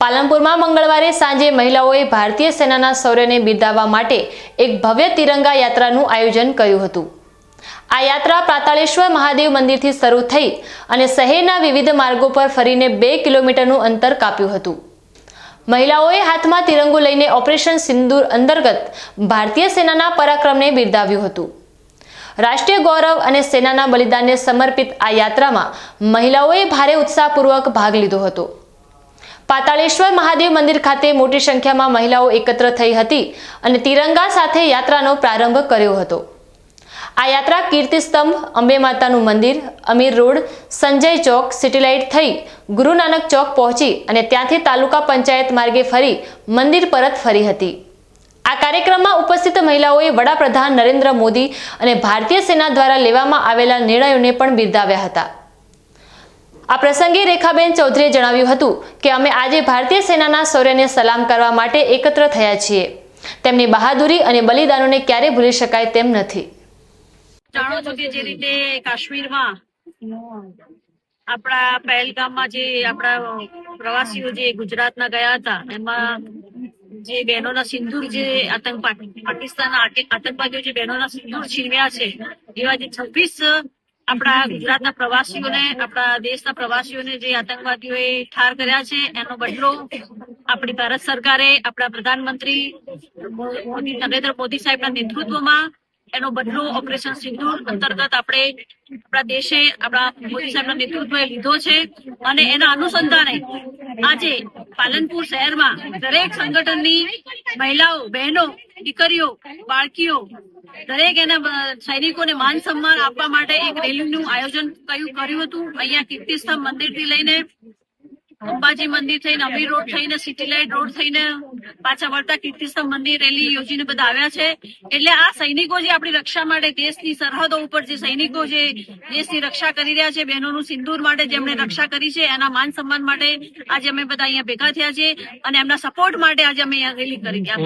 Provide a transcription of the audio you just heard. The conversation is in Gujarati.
પાલનપુરમાં મંગળવારે સાંજે મહિલાઓએ ભારતીય સેનાના શૌર્યને બિરદાવવા માટે એક ભવ્ય તિરંગા યાત્રાનું આયોજન કર્યું હતું. આ યાત્રા પાતાળેશ્વર મહાદેવ મંદિરથી શરૂ થઈ અને શહેરના વિવિધ માર્ગો પર ફરીને બે કિલોમીટરનું અંતર કાપ્યું હતું. મહિલાઓએ હાથમાં તિરંગો લઈને ઓપરેશન સિંદૂર અંતર્ગત ભારતીય સેનાના પરાક્રમને બિરદાવ્યું હતું. રાષ્ટ્રીય ગૌરવ અને સેનાના બલિદાનને સમર્પિત આ યાત્રામાં મહિલાઓએ ભારે ઉત્સાહપૂર્વક ભાગ લીધો હતો. પાતાળેશ્વર મહાદેવ મંદિર ખાતે મોટી સંખ્યામાં મહિલાઓ એકત્ર થઈ હતી અને તિરંગા સાથે યાત્રાનો પ્રારંભ કર્યો હતો. આ યાત્રા કીર્તિસ્તંભ, અંબે માતાનું મંદિર, Amir road, Sanjay Chowk city light થઈ ગુરુ નાનક ચોક પહોંચી અને ત્યાંથી તાલુકા પંચાયત માર્ગે ફરી મંદિર પરત ફરી હતી. આ કાર્યક્રમમાં ઉપસ્થિત મહિલાઓએ વડાપ્રધાન નરેન્દ્ર મોદી અને ભારતીય સેના દ્વારા લેવામાં આવેલા નિર્ણયોને પણ બિરદાવ્યા હતા. આ પ્રસંગે રેખાબેન ચૌધરીએ જણાવ્યું હતું કે અમે આજે ભારતીય સેનાના શૌર્યને સલામ કરવા માટે એકત્ર થયા છીએ. તેમની બહાદુરી અને બલિદાનોને ક્યારે ભૂલી શકાય તેમ નથી. જાણો છો કે જે રીતે કાશ્મીરમાં આપણા પહેલગામમાં જે આપણા પ્રવાસીઓ જે ગુજરાતના ગયા હતા, એમાં જે બહેનોના સિંદૂર જે આતંક પાકિસ્તાન આતંકવાદીઓ જે બહેનોના સિંદૂર છીનવ્યા છે, એવા જે છવ્વીસ આપણા ગુજરાતના પ્રવાસીઓને, આપણા દેશના પ્રવાસીઓને જે આતંકવાદીઓએ ઠાર કર્યા છે, એનો બદલો આપણી ભારત સરકારે આપણા પ્રધાનમંત્રી મોદી, નરેન્દ્ર મોદી સાહેબના નેતૃત્વમાં એનો બદલો ઓપરેશન સિંધુર અંતર્ગત આપણે આપણા દેશે આપણા મોદી સાહેબના નેતૃત્વએ લીધો છે અને એના અનુસંધાને આજે પાલનપુર શહેરમાં દરેક સંગઠનની મહિલાઓ, બહેનો, દીકરીઓ, બાળકીઓ દરેક એના સૈનિકોને માન સન્માન આપવા માટે એક રેલીનું આયોજન કયું, કર્યું હતું. અહીંયા કીર્તિસ્તંભ મંદિરથી લઈને અંબાજી મંદિર થઈને અમીર રોડ થઈને, સિટી લાઇટ રોડ થઈને પાછા વળતા કીર્તિસ્તંભ મંદિર, રેલી યોજીને બધા આવ્યા છે. એટલે આ સૈનિકો જે આપણી રક્ષા માટે દેશની સરહદો ઉપર જે સૈનિકો જે દેશની રક્ષા કરી રહ્યા છે, બહેનોનું સિંદૂર માટે જેમણે રક્ષા કરી છે, એના માન સન્માન માટે આજે અમે બધા અહીંયા ભેગા થયા છે અને એમના સપોર્ટ માટે આજે અમે અહીંયા રેલી કરી ગયા